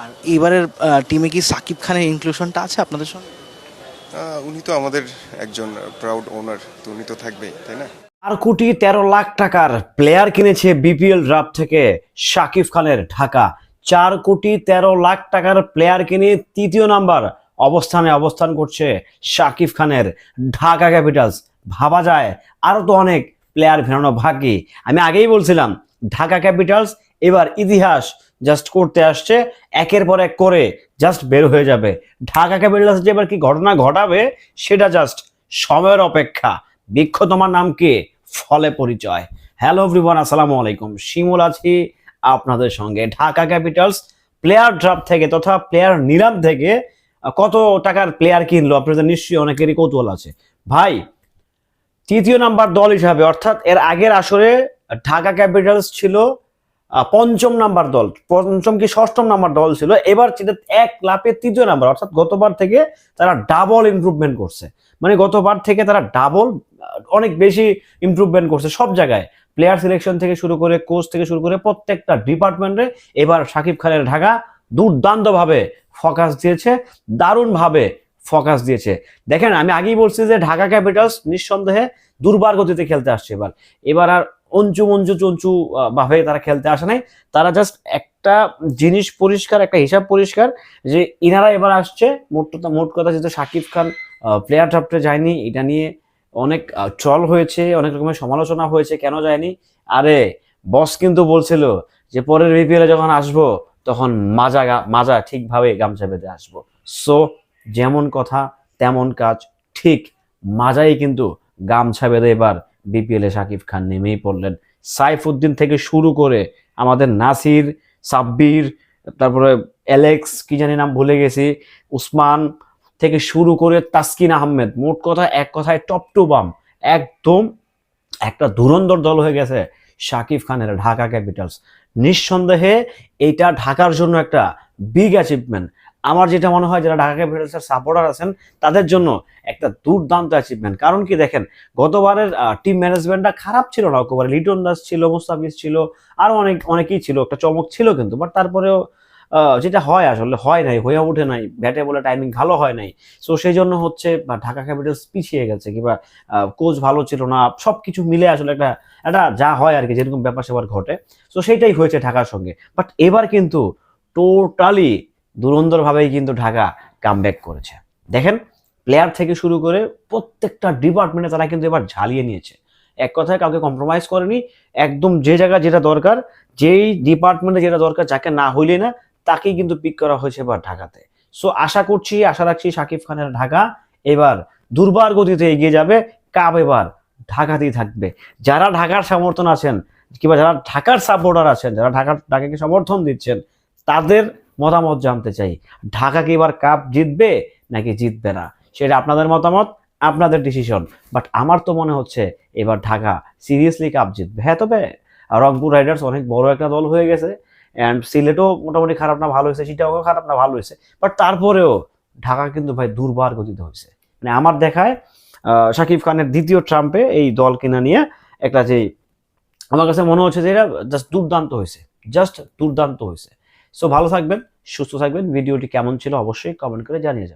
আর এবারের টিমে কি সাকিব খানের ইনক্লুশনটা আছে আপনাদের সঙ্গে? উনি তো আমাদের একজন প্রাউড ওনার তো উনি তো থাকবেই তাই না? চার কোটি তেরো লাখ টাকার প্লেয়ার কিনেছে বিপিএল ড্রাফট থেকে শাকিব খানের ঢাকা। চার কোটি তেরো লাখ টাকার প্লেয়ার কিনে তৃতীয় নাম্বার অবস্থানে অবস্থান করছে শাকিব খানের ঢাকা ক্যাপিটালস ভাবা যায় আরও তো অনেক প্লেয়ার ফেরানো বাকি আমি আগেই বলছিলাম ঢাকা ক্যাপিটালস এবার ইতিহাস জাস্ট করতে আসছে, একের পর এক করে জাস্ট বের হয়ে যাবে। ঢাকা ক্যাপিটালস যে এবার কি ঘটনা ঘটাবে? সেটা জাস্ট সময়ের অপেক্ষা। বৃক্ষ তোমার নাম কি? ফলে পরিচয়। হ্যালো এভরিওয়ান আসসালামু আলাইকুম। শিমুল আছি আপনাদের সঙ্গে। ঢাকা ক্যাপিটালস প্লেয়ার ড্রাফট থেকে তথা প্লেয়ার নিলাম থেকে, কত টাকার প্লেয়ার কিনলো? আপনাদের নিশ্চয়ই অনেকেরই কৌতূহল আছে। ভাই, তৃতীয় নাম্বার দল হিসাবে, অর্থাৎ এর আগের আসরে ঢাকা ক্যাপিটালস ছিল পঞ্চম নাম্বার দল, পঞ্চম কি ষষ্ঠম নাম্বার দল ছিল, এবার ছিল এক লাপে তৃতীয় নাম্বার, অর্থাৎ গতবার থেকে তারা ডাবল ইমপ্রুভমেন্ট করছে। মানে গতবার থেকে তারা ডাবল অনেক বেশি ইমপ্রুভমেন্ট করছে সব জায়গায়। প্লেয়ার সিলেকশন থেকে শুরু করে কোচ থেকে শুরু করে প্রত্যেকটা ডিপার্টমেন্টে এবার সাকিব খানের ঢাকা দুর্দান্তভাবে ফোকাস দিয়েছে, দারুণভাবে ফোকাস দিয়েছে। দেখেন, আমি আগেই বলছি যে ঢাকা ক্যাপিটালস নিঃসন্দেহে দুর্বার গতিতে খেলতে আসছে এবার। এবার আর অঞ্চু মঞ্চু চঞ্চু ভাবে তারা খেলতে আসে নাই। তারা জাস্ট একটা জিনিস পরিষ্কার, একটা হিসাব পরিষ্কার যে ইনারা এবার আসছে। মোট মোট কথা যেহেতু সাকিব খান প্লেয়ার ড্রাফটে যায়নি, এটা নিয়ে অনেক ট্রল হয়েছে, অনেক রকমের সমালোচনা হয়েছে, কেন যায়নি? আরে বস কিন্তু বলছিল যে পরের বিপিএল যখন আসব, তখন মাজা মাজা ঠিকভাবে গামছা বেঁধে আসব। সো যেমন কথা, তেমন কাজ, ঠিক, মাজাই কিন্তু গামছা বেঁধে এবার বিপিএল এ শাকিব খান নেমেই পড়লেন। সাইফুদ্দিন থেকে শুরু করে আমাদের নাসির, সাব্বির, তারপরে অ্যালেক্স, কি জানি নাম ভুলে গেছি, উসমান থেকে শুরু করে তাসকিন আহমেদ, মোট কথা এক কথায় টপ টু বাম। একদম একটা ধুরন্ধর দল হয়ে গেছে শাকিব খানের ঢাকা ক্যাপিটালস। নিঃসন্দেহে এটা ঢাকার জন্য একটা বিগ অ্যাচিভমেন্ট আমার যেটা মনে হয়, যারা ঢাকা ক্যাপিটালসের সাপোর্টার আছেন, তাদের জন্য একটা দুর্দান্ত অ্যাচিভমেন্ট কারণ কি দেখেন, গতবারের টিম ম্যানেজমেন্টটা খারাপ ছিল না একেবারে লিটন দাস ছিল, মুস্তাফিজ ছিল, আরও অনেক, অনেকেই ছিল, একটা চমক ছিল কিন্তু বাট তারপরেও যেটা হয় আসলে, হয় নাই, হয়ে ওঠে নাই, ব্যাটে বলে টাইমিং ভালো হয় নাই। সো সেই জন্য হচ্ছে ঢাকা ক্যাপিটালস পিছিয়ে গেছে, কিংবা কোচ ভালো ছিল না সব কিছু মিলে আসলে একটা একটা যা হয় আর কি, যেরকম ব্যাপার স্যাপার ঘটে। সো সেইটাই হয়েছে ঢাকার সঙ্গে। বাট এবার কিন্তু টোটালি দুরন্দরভাবেই কিন্তু ঢাকা কামব্যাক করেছে। দেখেন প্লেয়ার থেকে শুরু করে প্রত্যেকটা ডিপার্টমেন্টে তারা কিন্তু এবার ঝালিয়ে নিয়েছে। এক কথায় কাউকে কম্প্রোমাইজ করেনি, একদম যে জায়গা যেটা দরকার, যেই ডিপার্টমেন্টে যেটা দরকার, যাকে না হইলে না, তাকেই কিন্তু পিক করা হয়েছে এবার ঢাকাতে। সো আশা করছি, আশা রাখছি শাকিব খানের ঢাকা এবার দুর্বার গতিতে এগিয়ে যাবে। কাপ এবার ঢাকাতেই থাকবে। যারা ঢাকার সমর্থন আছেন, কিংবা যারা ঢাকার সাপোর্টার আছেন, যারা ঢাকার, ঢাকাকে সমর্থন দিচ্ছেন, তাদের মতামত জানতে চাই। ঢাকা কি এবার কাপ জিতবে নাকি জিতবে না? সেটা আপনাদের মতামত, আপনাদের ডিসিশন বাট আমার তো মনে হচ্ছে এবার ঢাকা সিরিয়াসলি কাপ জিতবে। হ্যাঁ তবে রংপুর রাইডার্স অনেক বড় একটা দল হয়ে গেছে। অ্যান্ড সিলেটও মোটামুটি খারাপ না, ভালো হয়েছে। চিটাগও খারাপ না, ভালো হয়েছে। বাট তারপরেও ঢাকা কিন্তু ভাই দুর্বার গতিতে হয়েছে। মানে আমার দেখায় শাকিব খানের দ্বিতীয় ট্রাম্পে এই দল কিনা নিয়ে একটা যে, আমার কাছে মনে হচ্ছে যে এটা জাস্ট দুর্দান্ত হয়েছে। জাস্ট দুর্দান্ত হয়েছে। সো ভালো থাকবেন সুস্থ থাকবেন ভিডিওটি কেমন ছিল অবশ্যই কমেন্ট করে জানিয়ে যাবেন।